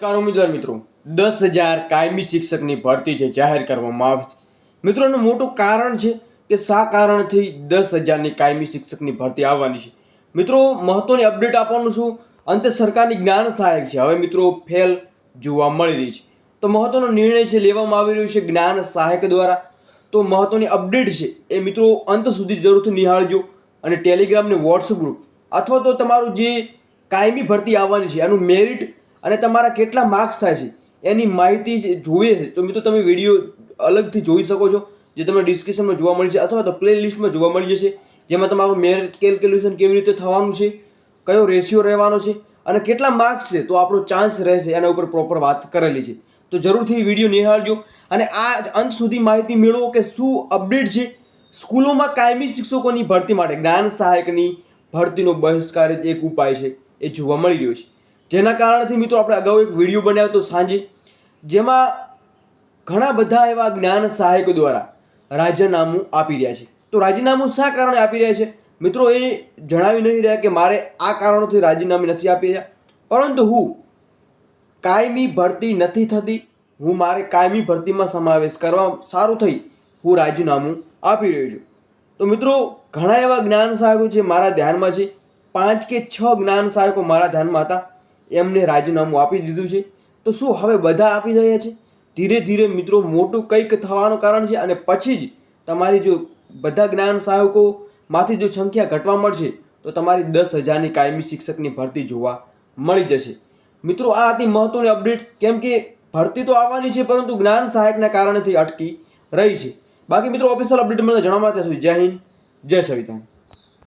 નમસ્કાર ઉમેદવાર મિત્રો. દસ હજાર કાયમી શિક્ષકની ભરતી છે જાહેર કરવામાં આવી છે. મિત્રોનું મોટું કારણ છે કે શા કારણથી દસ હજારની કાયમી શિક્ષકની ભરતી આવવાની છે? મિત્રો, મહત્વની અપડેટ આપવાનું છું અંતે સરકારની જ્ઞાન સહાયક છે. હવે મિત્રો, ફેલ જોવા મળી રહી છે. તો મહત્વનો નિર્ણય છે, લેવામાં આવી રહ્યો છે જ્ઞાન સહાયક દ્વારા. તો મહત્વની અપડેટ છે એ મિત્રો, અંત સુધી જરૂરથી નિહાળજો અને ટેલિગ્રામ ને વોટ્સઅપ ગ્રુપ અથવા તો તમારું જે કાયમી ભરતી આવવાની છે, એનું મેરિટ અને તમારા કેટલા માર્ક્સ થાય છે, એની માહિતી જોઈએ છે. તો મિત્રો, તમે વીડિયો અલગથી જોઈ શકો છો, જે તમને ડિસ્ક્રિપ્શનમાં જોવા મળી છે અથવા તો પ્લે લિસ્ટમાં જોવા મળી જશે જેમાં તમારું મેરિટ કેલ્ક્યુલેશન કેવી રીતે થવાનું છે, કયો રેશિયો રહેવાનો છે અને કેટલા માર્ક્સ છે, તો આપણો ચાન્સ રહેશે એના ઉપર પ્રોપર વાત કરેલી છે. તો જરૂરથી વીડિયો નિહાળજો અને આ અંત સુધી માહિતી મેળવો કે શું અપડેટ છે સ્કૂલોમાં કાયમી શિક્ષકોની ભરતી માટે જ્ઞાન સહાયકની ભરતીનો બહિષ્કાર એક ઉપાય છે, એ જોવા મળી રહ્યો છે. જેના કારણથી મિત્રો આપણે અગાઉ એક વીડિયો બનાવ્યો હતો સાંજે, જેમાં ઘણા બધા એવા જ્ઞાન સહાયકો દ્વારા રાજીનામું આપી રહ્યા છે. તો રાજીનામું શા કારણે આપી રહ્યા છે? મિત્રો એ જણાવી નહીં રહ્યા કે મારે આ કારણોથી રાજીનામું નથી આપી રહ્યા. પરંતુ હું કાયમી ભરતી નથી થતી. હું મારે કાયમી ભરતીમાં સમાવેશ કરવા સારું થઈ હું રાજીનામું આપી રહ્યો છું. તો મિત્રો, ઘણા એવા જ્ઞાન સહાયકો છે મારા ધ્યાનમાં છે. પાંચ કે છ જ્ઞાન સહાયકો મારા ધ્યાનમાં હતા. એમને રાજીનામું આપી દીધું છે. તો શું હવે બધા આપી રહ્યા છે? ધીરે ધીરે મિત્રો મોટું કંઈક થવાનું કારણ છે અને પછી જ તમારી જો બધા જ્ઞાન સહાયકોમાંથી જો સંખ્યા ઘટવા મળશે તો તમારી દસ હજારની કાયમી શિક્ષકની ભરતી જોવા મળી જશે. મિત્રો, આ હતી મહત્ત્વની અપડેટ. કેમ કે ભરતી તો આવવાની છે, પરંતુ જ્ઞાન સહાયકના કારણેથી અટકી રહી છે. બાકી મિત્રો ઓફિશિયલ અપડેટ મને જણાવવા ત્યાં સુધી જય હિન્દ, જય સંવિધાન